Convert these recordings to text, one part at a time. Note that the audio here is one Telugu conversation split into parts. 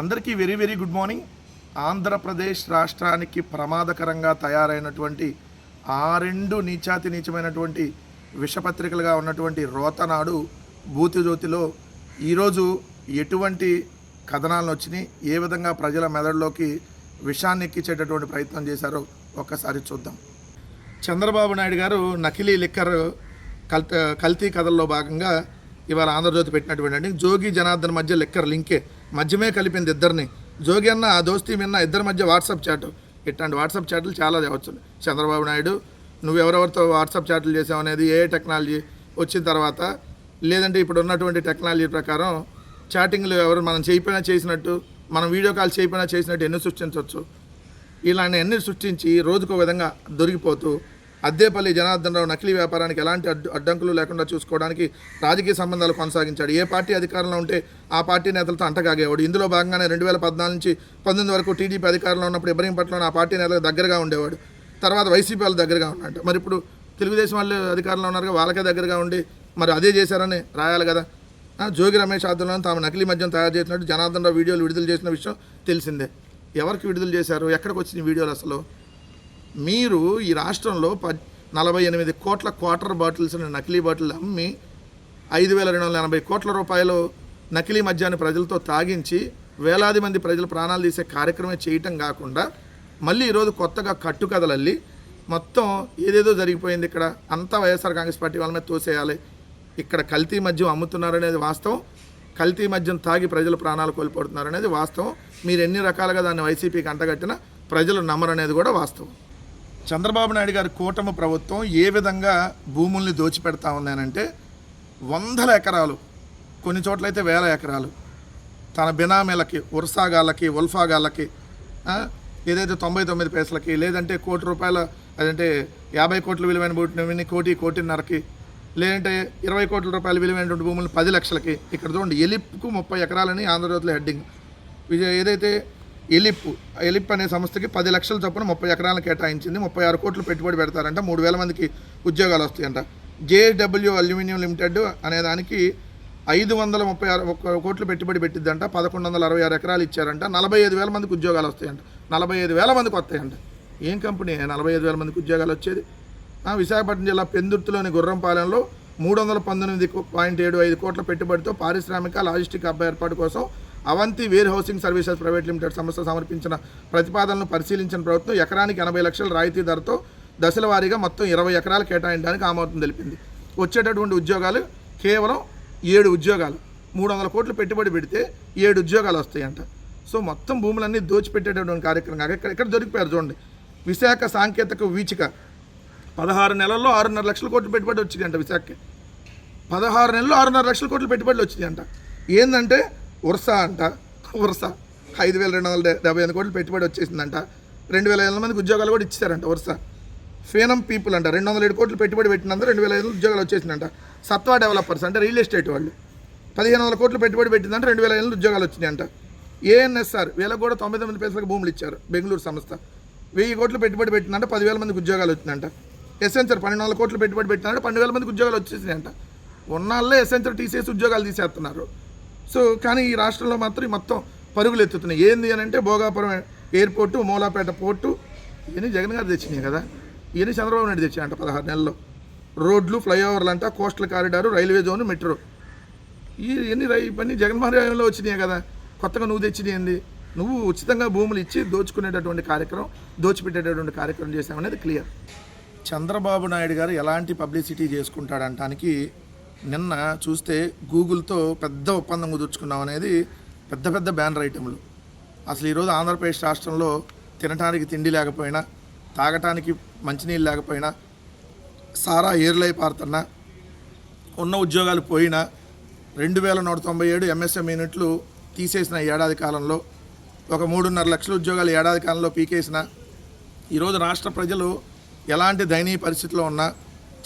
అందరికీ very very good morning. Andhra Pradesh రాష్ట్రానికి ప్రమాదకరంగా తయారైనటువంటి ఆ రెండు నీచాతి నీచమైనటువంటి విషపత్రికలుగా ఉన్నటువంటి రోతనాడు భూతిజ్యోతిలో ఈరోజు ఎటువంటి కథనాలను వచ్చినాయి ఏ విధంగా ప్రజల మెదడులోకి విషాన్ని ఎక్కించేటటువంటి ప్రయత్నం చేశారో ఒక్కసారి చూద్దాం. చంద్రబాబు నాయుడు గారు నకిలీ లిక్కర్ కల్ కల్తీ కథల్లో భాగంగా ఇవాళ ఆంధ్రజ్యోతి పెట్టినటువంటి జోగి జనార్దన్ మధ్య లెక్కర్ లింకే. మధ్యమే కలిపింది ఇద్దరిని. జోగి అన్న ఆ దోస్తీ మిన్న ఇద్దరి మధ్య వాట్సాప్ చాట్. ఇట్లాంటి వాట్సాప్ చాట్లు చాలా తేవచ్చు. చంద్రబాబు నాయుడు నువ్వు ఎవరెవరితో వాట్సాప్ చాట్లు చేసావు అనేది ఏ టెక్నాలజీ వచ్చిన తర్వాత లేదంటే ఇప్పుడు ఉన్నటువంటి టెక్నాలజీ ప్రకారం చాటింగ్లు ఎవరు మనం చేయపోయినా చేసినట్టు మనం వీడియో కాల్ చేయపోయినా చేసినట్టు ఎన్ని సృష్టించవచ్చు? ఇలాంటి అన్ని సృష్టించి రోజుకో విధంగా దొరికిపోతూ అద్దేపల్లి జనార్దన్ రావు నకిలీ వ్యాపారానికి ఎలాంటి అడ్డు అడ్డంకులు లేకుండా చూసుకోవడానికి రాజకీయ సంబంధాలు కొనసాగించాడు. ఏ పార్టీ అధికారంలో ఉంటే ఆ పార్టీ నేతలతో అంటగాగేవాడు. ఇందులో భాగంగానే రెండు వేల పద్నాలుగు నుంచి పంతొమ్మిది వరకు టీడీపీ అధికారంలో ఉన్నప్పుడు ఇబ్రహీంపట్నంలో ఆ పార్టీ నేతలకు దగ్గరగా ఉండేవాడు. తర్వాత వైసీపీ వాళ్ళు దగ్గరగా ఉన్నాడు మరి ఇప్పుడు తెలుగుదేశం వాళ్ళు అధికారంలో ఉన్నారు వాళ్ళకే దగ్గరగా ఉండి మరి అదే చేశారని రాయాలి కదా. జోగి రమేష్ ఆధ్వర్యంలో తాము నకిలీ మద్యం తయారు చేసినట్టు జనార్దన్ రావు వీడియోలు విడుదల చేసిన విషయం తెలిసిందే. ఎవరికి విడుదల చేశారు? ఎక్కడికి వచ్చిన వీడియోలు అసలు? మీరు ఈ రాష్ట్రంలో ప నలభై ఎనిమిది కోట్ల క్వార్టర్ బాటిల్స్ నకిలీ బాటిల్ అమ్మి ఐదు వేల రెండు వందల ఎనభై కోట్ల రూపాయలు నకిలీ మద్యాన్ని ప్రజలతో తాగించి వేలాది మంది ప్రజలు ప్రాణాలు తీసే కార్యక్రమే చేయటం కాకుండా మళ్ళీ ఈరోజు కొత్తగా కట్టుకథలల్లి మొత్తం ఏదేదో జరిగిపోయింది ఇక్కడ. అంతా వైఎస్ఆర్ కాంగ్రెస్ పార్టీ వాళ్ళ మీద తోసేయాలి. ఇక్కడ కల్తీ మద్యం అమ్ముతున్నారనేది వాస్తవం. కల్తీ మద్యం తాగి ప్రజలు ప్రాణాలు కోల్పోతున్నారు అనేది వాస్తవం. మీరు ఎన్ని రకాలుగా దాన్ని వైసీపీకి అంటగట్టినా ప్రజలు నమ్మరనేది కూడా వాస్తవం. చంద్రబాబు నాయుడు గారి కూటమి ప్రభుత్వం ఏ విధంగా భూముల్ని దోచిపెడతా ఉందనంటే వందల ఎకరాలు కొన్ని చోట్లయితే వేల ఎకరాలు. తన బినామీలకి ఉర్సాగాళ్ళకి ఉల్ఫాగాళ్ళకి ఏదైతే తొంభై తొమ్మిది పైసలకి లేదంటే కోటి రూపాయల అదంటే యాభై కోట్ల విలువైన భూమిని కోటి కోటిన్నరకి లేదంటే ఇరవై కోట్ల రూపాయల విలువైనటువంటి భూములు పది లక్షలకి ఇక్కడ చూడండి ఎలిప్కు ముప్పై ఎకరాలని ఆంధ్రజ్యోతిలో హెడ్డింగ్. ఏదైతే ఎలిప్ ఎలిప్ అనే సంస్థకి పది లక్షల చొప్పున ముప్పై ఎకరాలను కేటాయించింది. ముప్పై ఆరు కోట్లు పెట్టుబడి పెడతారంట. మూడు వేల మందికి ఉద్యోగాలు వస్తాయంట. జేడబ్ల్యూ అల్యూమినియం లిమిటెడ్ అనే దానికి ఐదు వందల ముప్పై ఆరు ఒక కోట్లు పెట్టుబడి పెట్టిద్దంట. పదకొండు వందల అరవై ఆరు ఎకరాలు ఇచ్చారంట. నలభై ఐదు వేల మందికి ఉద్యోగాలు వస్తాయంట. నలభై ఐదు వేల మందికి వస్తాయంట. ఏం కంపెనీ? నలభై ఐదు వేల మందికి ఉద్యోగాలు వచ్చేది. ఆ, విశాఖపట్నం జిల్లా పెందుర్తిలోని గుర్రంపాలెంలో మూడు వందల పంతొమ్మిది పాయింట్ ఏడు ఐదు కోట్ల పెట్టుబడితో పారిశ్రామిక లాజిస్టిక్ హబ్ ఏర్పాటు కోసం Avanti warehousing services private limited సంస్థ సమర్పించిన ప్రతిపాదనను పరిశీలించిన ప్రభుత్వం ఎకరానికి ఎనభై లక్షల రాయితీ ధరతో దశల వారీగా మొత్తం ఇరవై ఎకరాలు కేటాయించడానికి ఆమోదం తెలిపింది. వచ్చేటటువంటి ఉద్యోగాలు కేవలం ఏడు ఉద్యోగాలు. మూడు వందల కోట్లు పెట్టుబడి పెడితే ఏడు ఉద్యోగాలు వస్తాయంట. సో మొత్తం భూములన్నీ దోచిపెట్టేటటువంటి కార్యక్రమం. కాక ఇక్కడ ఇక్కడ దొరికిపోయారు చూడండి. విశాఖ సాంకేతిక వీచిక. పదహారు నెలల్లో ఆరున్నర లక్షల కోట్లు పెట్టుబడి వచ్చిందంట విశాఖకి. పదహారు నెలలు ఆరున్నర లక్షల కోట్లు పెట్టుబడులు అంట ఏంటంటే ఉరస అంట. ఉర్సా. ఐదు వేల రెండు వందల డెబ్బై ఎనిమిది కోట్లు పెట్టుబడి వచ్చేసిందంట. రెండు వేల ఐదు మందికి ఉద్యోగాలు కూడా ఇచ్చారంట ఉర్సా. ఫేనం పీపుల్ అంట. రెండు వందల ఏడు కోట్లు పెట్టుబడి పెట్టినందుకు రెండు వేల ఐదు ఉద్యోగాలు వచ్చేసిందంట. సత్వా డెవలపర్స్ అంటే రియల్ ఎస్టేట్ వాళ్ళు. పదిహేను వందల కోట్లు పెట్టుబడి పెట్టిందంటే రెండు వేల ఐదు ఉద్యోగాలు వచ్చినాయంట. ఏఎన్ఎస్ఆర్ వీళ్ళకి కూడా తొంభై తొమ్మిది పైసలకు భూములు ఇచ్చారు బెంగళూరు సంస్థ. వెయ్యి కోట్లు పెట్టుబడి పెట్టిందంటే పదివేల మందికి ఉద్యోగాలు వచ్చిందంట ఎస్ఎన్సర్ పన్నెండు వందల కోట్లు పెట్టుబడి పెట్టినంటే పన్నెండు వేల మందికి ఉద్యోగాలు వచ్చేసినాయంట. ఉన్నాళ్ళే ఎస్ఎన్సర్ టీసీఎస్ ఉద్యోగాలు తీసేస్తున్నారు. సో కానీ ఈ రాష్ట్రంలో మాత్రం మొత్తం పరుగులు ఎత్తుతున్నాయి. ఏంది అని అంటే భోగాపురం ఎయిర్పోర్టు మూలాపేట పోర్టు ఇవన్నీ జగన్ గారు తెచ్చినాయి కదా. ఇవన్నీ చంద్రబాబు నాయుడు తెచ్చాయంట పదహారు నెలల్లో. రోడ్లు ఫ్లైఓవర్లు అంట coastal corridor railway zone metro. ఈ ఎన్ని రై ఇవన్నీ జగన్మోహన్ రెడ్డిలో వచ్చినాయి కదా. కొత్తగా నువ్వు తెచ్చినాయండి నువ్వు ఉచితంగా భూములు ఇచ్చి దోచుకునేటటువంటి కార్యక్రమం దోచిపెట్టేటటువంటి కార్యక్రమం చేశామనేది క్లియర్. చంద్రబాబు నాయుడు గారు ఎలాంటి పబ్లిసిటీ చేసుకుంటాడంటానికి నిన్న చూస్తే గూగుల్తో పెద్ద ఒప్పందం కుదుర్చుకున్నాం అనేది పెద్ద పెద్ద బ్యానర్ ఐటెంలు. అసలు ఈరోజు ఆంధ్రప్రదేశ్ రాష్ట్రంలో తినటానికి తిండి లేకపోయినా తాగటానికి మంచినీళ్ళు లేకపోయినా సారా ఏర్లై పారుతున్నా ఉన్న ఉద్యోగాలు పోయినా రెండు వేల నూట తొంభై ఏడు ఎంఎస్ఎం యూనిట్లు తీసేసిన ఈ ఏడాది కాలంలో ఒక మూడున్నర లక్షల ఉద్యోగాలు ఏడాది కాలంలో పీకేసిన ఈరోజు రాష్ట్ర ప్రజలు ఎలాంటి దయనీయ పరిస్థితిలో ఉన్నా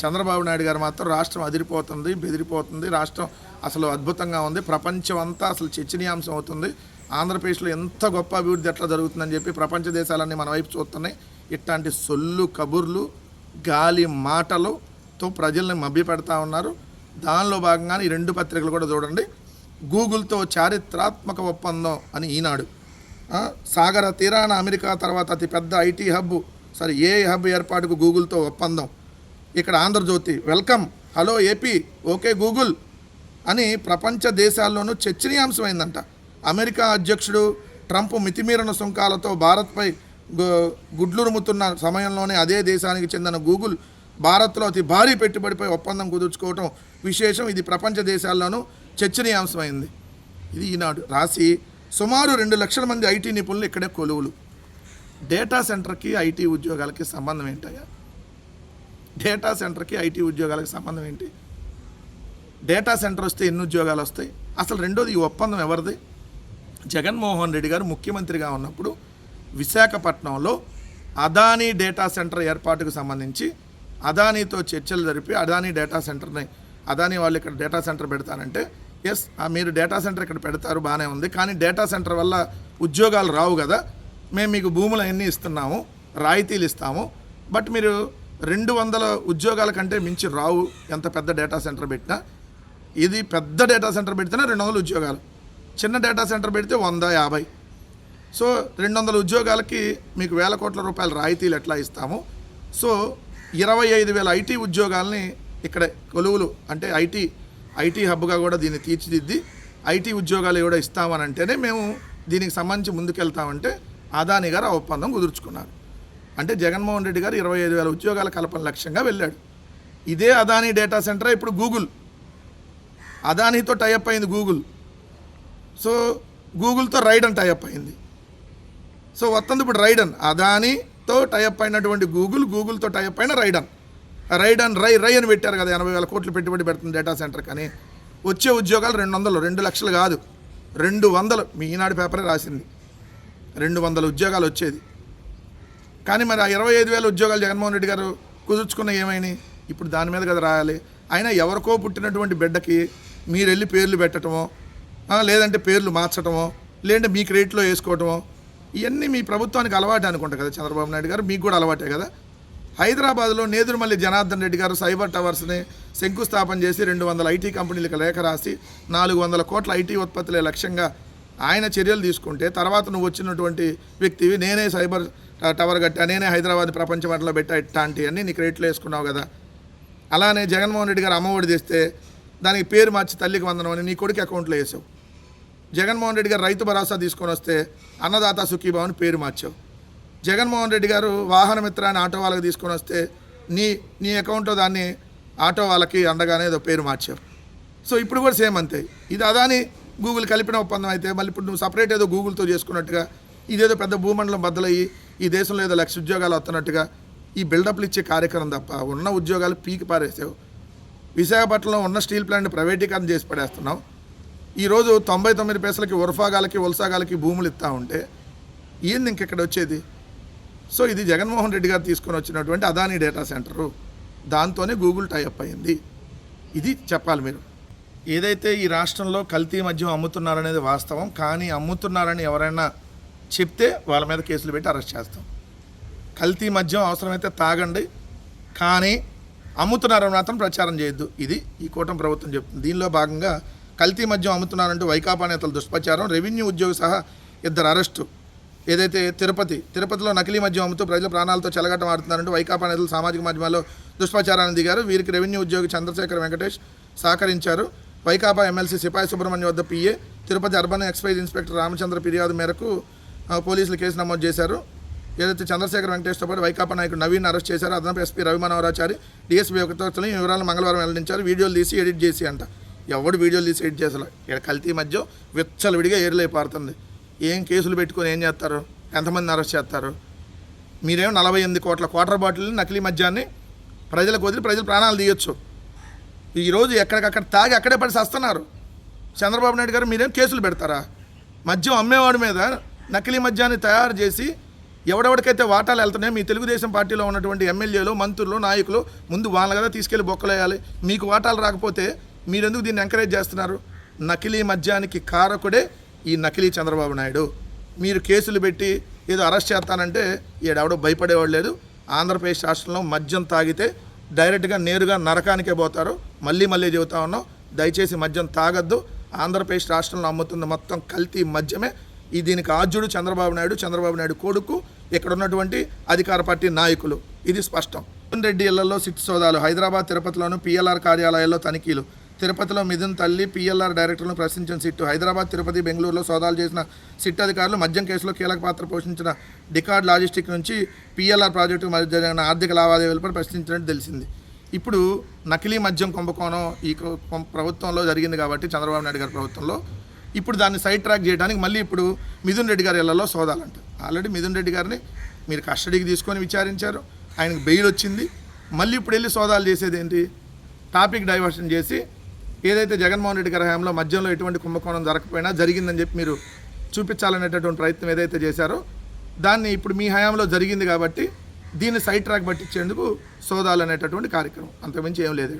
చంద్రబాబు నాయుడు గారు మాత్రం రాష్ట్రం అదిరిపోతుంది బెదిరిపోతుంది. రాష్ట్రం అసలు అద్భుతంగా ఉంది. ప్రపంచం అంతా అసలు చర్చనీయాంశం అవుతుంది. ఆంధ్రప్రదేశ్లో ఎంత గొప్ప అభివృద్ధి ఎట్లా జరుగుతుందని చెప్పి ప్రపంచ దేశాలన్నీ మన వైపు చూస్తున్నాయి. ఇట్లాంటి సొల్లు కబుర్లు గాలి మాటలతో ప్రజల్ని మభ్యపెడతా ఉన్నారు. దానిలో భాగంగానే ఈ రెండు పత్రికలు కూడా చూడండి. గూగుల్తో చారిత్రాత్మక ఒప్పందం అని ఈనాడు. సాగర తీరాన అమెరికా తర్వాత అతిపెద్ద IT hub sorry a hub ఏర్పాటుకు గూగుల్తో ఒప్పందం. ఇక్కడ Andhra Jyothi welcome. Hello AP. Okay Google అని ప్రపంచ దేశాల్లోనూ చర్చనీయాంశమైందంట. అమెరికా అధ్యక్షుడు ట్రంప్ మితిమీరిన సుంకాలతో భారత్పై గుడ్లురుముతున్న సమయంలోనే అదే దేశానికి చెందిన గూగుల్ భారత్లో అతి భారీ పెట్టుబడిపై ఒప్పందం కుదుర్చుకోవటం విశేషం. ఇది ప్రపంచ దేశాల్లోనూ చర్చనీయాంశమైంది. ఇది ఈనాడు రాసి సుమారు రెండు లక్షల మంది ఐటీ నిపుణులు ఇక్కడే కొలువులు. డేటా సెంటర్కి ఐటీ ఉద్యోగాలకి సంబంధం ఏంటయ్యా? డేటా సెంటర్కి ఐటీ ఉద్యోగాలకి సంబంధం ఏంటి? డేటా సెంటర్ వస్తే ఎన్ని ఉద్యోగాలు వస్తాయి? అసలు రెండోది ఈ ఒప్పందం ఎవరిది? జగన్మోహన్ రెడ్డి గారు ముఖ్యమంత్రిగా ఉన్నప్పుడు విశాఖపట్నంలో అదానీ డేటా సెంటర్ ఏర్పాటుకు సంబంధించి అదానీతో చర్చలు జరిపి అదానీ డేటా సెంటర్ని అదానీ వాళ్ళు ఇక్కడ డేటా సెంటర్ పెడతానంటే ఎస్ మీరు డేటా సెంటర్ ఇక్కడ పెడతారు బాగానే ఉంది కానీ డేటా సెంటర్ వల్ల ఉద్యోగాలు రావు కదా మేము మీకు భూములు అన్నీ ఇస్తున్నాము రాయితీలు ఇస్తాము బట్ మీరు రెండు వందల ఉద్యోగాల కంటే మించి రావు ఎంత పెద్ద డేటా సెంటర్ పెట్టినా. ఇది పెద్ద డేటా సెంటర్ పెడితేనే రెండు వందల ఉద్యోగాలు. చిన్న డేటా సెంటర్ పెడితే వంద యాభై. సో రెండు వందల ఉద్యోగాలకి మీకు వేల కోట్ల రూపాయల రాయితీలు ఎట్లా ఇస్తాము? సో ఇరవై ఐదు వేల ఐటీ ఉద్యోగాల్ని ఇక్కడ కొలువులు అంటే ఐటీ ఐటీ హబ్గా కూడా దీన్ని తీర్చిదిద్ది ఐటీ ఉద్యోగాలు కూడా ఇస్తామని అంటేనే మేము దీనికి సంబంధించి ముందుకెళ్తామంటే అదాని గారు ఆ ఒప్పందం కుదుర్చుకున్నారు. అంటే జగన్మోహన్ రెడ్డి గారు ఇరవై ఐదు వేల ఉద్యోగాల కల్పన లక్ష్యంగా వెళ్ళాడు. ఇదే అదానీ డేటా సెంటర్ ఇప్పుడు గూగుల్. అదానీతో టైఅప్ అయింది గూగుల్. సో గూగుల్తో రైడన్ టైఅప్ అయింది. సో వస్తుంది ఇప్పుడు రైడన్. అదానీతో టైఅప్ అయినటువంటి గూగుల్ గూగుల్తో టైఅప్ అయిన రైడన్. రైడన్ రై రై అని పెట్టారు కదా ఎనభై వేల కోట్లు పెట్టుబడి పెడుతుంది డేటా సెంటర్ కానీ. వచ్చే ఉద్యోగాలు రెండు వందలు రెండు లక్షలు కాదు. రెండు వందలు మీ ఈనాడు పేపరే రాసింది. రెండు వందల ఉద్యోగాలు వచ్చేది. కానీ మరి ఆ ఇరవై ఐదు వేల ఉద్యోగాలు జగన్మోహన్ రెడ్డి గారు కుదుర్చుకున్న ఏమైనాయి ఇప్పుడు దాని మీద కదా రాయాలి. అయినా ఎవరికో పుట్టినటువంటి బిడ్డకి మీరు వెళ్ళి పేర్లు పెట్టడమో లేదంటే పేర్లు మార్చడమో లేదంటే మీ క్రెడిట్లో వేసుకోవటమో ఇవన్నీ మీ ప్రభుత్వానికి అలవాటు అనుకుంటా కదా చంద్రబాబు నాయుడు గారు. మీకు కూడా అలవాటే కదా. హైదరాబాద్లో నేదురుమల్లి జనార్దన్ రెడ్డి గారు సైబర్ టవర్స్ని శంకుస్థాపన చేసి రెండు వందల ఐటీ కంపెనీలకు లేఖ రాసి నాలుగు వందల కోట్ల ఐటీ ఉత్పత్తులే లక్ష్యంగా ఆయన చర్యలు తీసుకుంటే తర్వాత నువ్వు వచ్చినటువంటి వ్యక్తివి నేనే సైబర్ టవర్ కట్టా నేనే హైదరాబాద్ ప్రపంచ మట్టలో పెట్టా ఇట్లాంటివన్నీ నీ క్రెడిట్లో వేసుకున్నావు కదా. అలానే జగన్మోహన్ రెడ్డి గారు అమ్మఒడి తెస్తే దానికి పేరు మార్చి తల్లికి వందనం అని నీ కొడుకు అకౌంట్లో వేసావు. జగన్మోహన్ రెడ్డి గారు రైతు భరోసా తీసుకొని వస్తే అన్నదాత సుఖీభావ్ అని పేరు మార్చావు. జగన్మోహన్ రెడ్డి గారు వాహన అని ఆటో వాళ్ళకి తీసుకొని వస్తే నీ నీ అకౌంట్లో దాన్ని ఆటో వాళ్ళకి అండగానే ఏదో పేరు మార్చావు. సో ఇప్పుడు కూడా సేమ్ అంతే. ఇది అదాని గూగుల్ కలిపిన ఒప్పందం అయితే మళ్ళీ ఇప్పుడు నువ్వు సపరేట్ ఏదో గూగుల్తో చేసుకున్నట్టుగా ఇదేదో పెద్ద భూమండలం బద్దలయ్యి ఈ దేశంలో ఏదో లక్ష ఉద్యోగాలు వస్తున్నట్టుగా ఈ బిల్డప్లు ఇచ్చే కార్యక్రమం తప్ప ఉన్న ఉద్యోగాలు పీకి పారేసావు. విశాఖపట్నంలో ఉన్న స్టీల్ ప్లాంట్ ప్రైవేటీకరణ చేసి పడేస్తున్నావు. ఈరోజు తొంభై తొమ్మిది పైసలకి ఉరఫాగాలకి ఉల్సాగాలకి భూములు ఇస్తూ ఉంటే ఏంది ఇంకెక్కడ వచ్చేది? సో ఇది జగన్మోహన్ రెడ్డి గారు తీసుకొని వచ్చినటువంటి అదానీ డేటా సెంటరు. దాంతోనే గూగుల్ టైఅప్ అయింది. ఇది చెప్పాలి మీరు. ఏదైతే ఈ రాష్ట్రంలో కల్తీ మద్యం అమ్ముతున్నారనేది వాస్తవం కానీ అమ్ముతున్నారని ఎవరైనా చెప్తే వాళ్ళ మీద కేసులు పెట్టి అరెస్ట్ చేస్తాం. కల్తీ మద్యం అవసరమైతే తాగండి కానీ అమ్ముతున్నారని మాత్రం ప్రచారం చేయొద్దు. ఇది ఈ కూటమి ప్రభుత్వం చెప్తుంది. దీనిలో భాగంగా కల్తీ మద్యం అమ్ముతున్నారంటూ వైకాపా నేతల దుష్ప్రచారం రెవెన్యూ ఉద్యోగి సహా ఇద్దరు అరెస్టు. ఏదైతే తిరుపతి తిరుపతిలో నకిలీ మద్యం అమ్ముతూ ప్రజల ప్రాణాలతో చెలగటం ఆడుతున్నారంటూ వైకాపా నేతలు సామాజిక మాధ్యమాల్లో దుష్ప్రచారాన్ని దిగారు. వీరికి రెవెన్యూ ఉద్యోగి చంద్రశేఖర్ వెంకటేష్ సహకరించారు. వైకాపా ఎమ్మెల్సీ సిపాయి సుబ్రహ్మణ్యం వద్ద PA Tirupati urban excise inspector Ramachandra ఫిర్యాదు మేరకు పోలీసులు కేసు నమోదు చేశారు. ఏదైతే చంద్రశేఖర్ వెంకటేష్తో పాటు వైకాపా నాయకుడు నవీన్ అరెస్ట్ చేశారు అదనపు ఎస్పీ రవి మనోహరాచారి డిఎస్పీ ఒకతోని ఈ వివరాలు మంగళవారం వెల్లడించారు. వీడియోలు తీసి ఎడిట్ చేసి అంట. ఎవడు వీడియోలు తీసి ఎడిట్ చేసారు ఇక్కడ కల్తీ మధ్య విచ్చలవిడిగా ఏరులై పారుతుంది. ఏం కేసులు పెట్టుకొని ఏం చేస్తారు? ఎంతమంది అరెస్ట్ చేస్తారు? మీరేమో నలభై ఎనిమిది కోట్ల క్వార్టర్ బాటిల్ నకిలీ మద్యాన్ని ప్రజలకు వదిలి ప్రజలు ప్రాణాలు తీయొచ్చు. ఈరోజు ఎక్కడికక్కడ తాగి అక్కడే పడి సస్తున్నారు. చంద్రబాబు నాయుడు గారు మీరేం కేసులు పెడతారా? మద్యం అమ్మేవాడి మీద నకిలీ మద్యాన్ని తయారు చేసి ఎవడెవడికైతే వాటాలు వెళ్తున్నాయో మీ తెలుగుదేశం పార్టీలో ఉన్నటువంటి ఎమ్మెల్యేలు మంత్రులు నాయకులు ముందు వాళ్ళ కదా తీసుకెళ్ళి బొక్కలేయాలి మీకు వాటాలు రాకపోతే మీరెందుకు దీన్ని ఎంకరేజ్ చేస్తున్నారు? నకిలీ మద్యానికి కారకుడే ఈ నకిలీ చంద్రబాబు నాయుడు. మీరు కేసులు పెట్టి ఏదో అరెస్ట్ చేస్తానంటే ఈడెవడో భయపడేవాడు లేదు. ఆంధ్రప్రదేశ్ రాష్ట్రంలో మద్యం తాగితే డైరెక్ట్గా నేరుగా నరకానికే పోతారు. మళ్ళీ మళ్ళీ చెబుతా ఉన్నాం దయచేసి మద్యం తాగద్దు. ఆంధ్రప్రదేశ్ రాష్ట్రంలో అమ్ముతున్న మొత్తం కల్తీ మద్యమే ఈ దీనికి ఆద్యుడు చంద్రబాబు నాయుడు చంద్రబాబు నాయుడు కొడుకు ఇక్కడ ఉన్నటువంటి అధికార పార్టీ నాయకులు. ఇది స్పష్టం. మిథున్ రెడ్డి ఇళ్ళలో సిట్ సోదాలు. హైదరాబాద్ తిరుపతిలోను పిఎల్ఆర్ కార్యాలయాల్లో తనిఖీలు. తిరుపతిలో మిథున్ తల్లి పిఎల్ఆర్ డైరెక్టర్లను ప్రశ్నించిన సిట్టు. హైదరాబాద్ తిరుపతి బెంగళూరులో సోదాలు చేసిన సిట్ అధికారులు మద్యం కేసులో కీలక పాత్ర పోషించిన డికార్డ్ లాజిస్టిక్ నుంచి పిఎల్ఆర్ ప్రాజెక్టు మధ్య జరిగిన ఆర్థిక లావాదేవీలపై ప్రశ్నించినట్టు తెలిసింది. ఇప్పుడు నకిలీ మద్యం కుంభకోణం ఈ ప్రభుత్వంలో జరిగింది కాబట్టి చంద్రబాబు నాయుడు గారి ప్రభుత్వంలో ఇప్పుడు దాన్ని సైడ్ ట్రాక్ చేయడానికి మళ్ళీ ఇప్పుడు మిథున్ రెడ్డి గారి ఇళ్ళలో సోదాలంట. ఆల్రెడీ మిథున్ రెడ్డి గారిని మీరు కస్టడీకి తీసుకొని విచారించారు. ఆయనకు బెయిల్ వచ్చింది. మళ్ళీ ఇప్పుడు వెళ్ళి సోదాలు చేసేది ఏంటి? టాపిక్ డైవర్షన్ చేసి ఏదైతే జగన్మోహన్ రెడ్డి గారి హయాంలో మధ్యలో ఎటువంటి కుంభకోణం జరగకపోయినా జరిగిందని చెప్పి మీరు చూపించాలనేటటువంటి ప్రయత్నం ఏదైతే చేశారో దాన్ని ఇప్పుడు మీ హయాంలో జరిగింది కాబట్టి దీన్ని సైడ్ ట్రాక్ పట్టించేందుకు సోదాలు అనేటటువంటి కార్యక్రమం. అంతకుమించి ఏం లేదు.